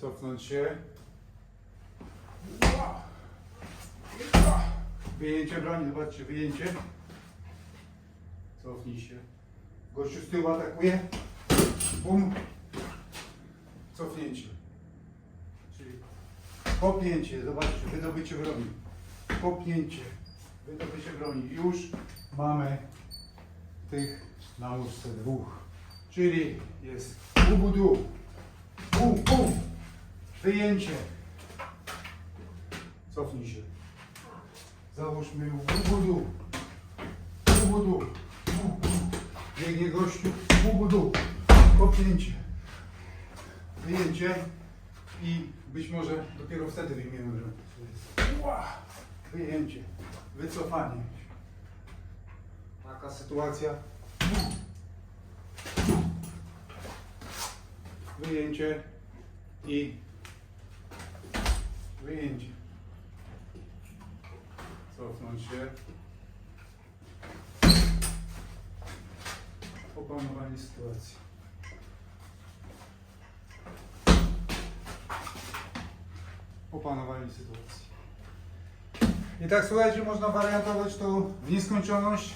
Cofnąć się. Wyjęcie broni, zobaczcie, wyjęcie. Cofnij się. Gościu z tyłu atakuje. Bum. Cofnięcie. Czyli kopnięcie, zobaczcie, wydobycie broni. Kopnięcie, wydobycie broni. Już mamy tych na łóżce dwóch. Czyli jest ubudu, bum, bum, wyjęcie. Cofnij się. Załóżmy ubudu, ubudu, biegnie gościu, ubudu, kopnięcie, wyjęcie i być może dopiero wtedy wyjmiemy! Wyjęcie, wycofanie. Taka sytuacja. Wyjęcie i wyjęcie. Cofnąć się. Opanowanie sytuacji. Opanowanie sytuacji. I tak słuchajcie, można wariantować to w nieskończoność.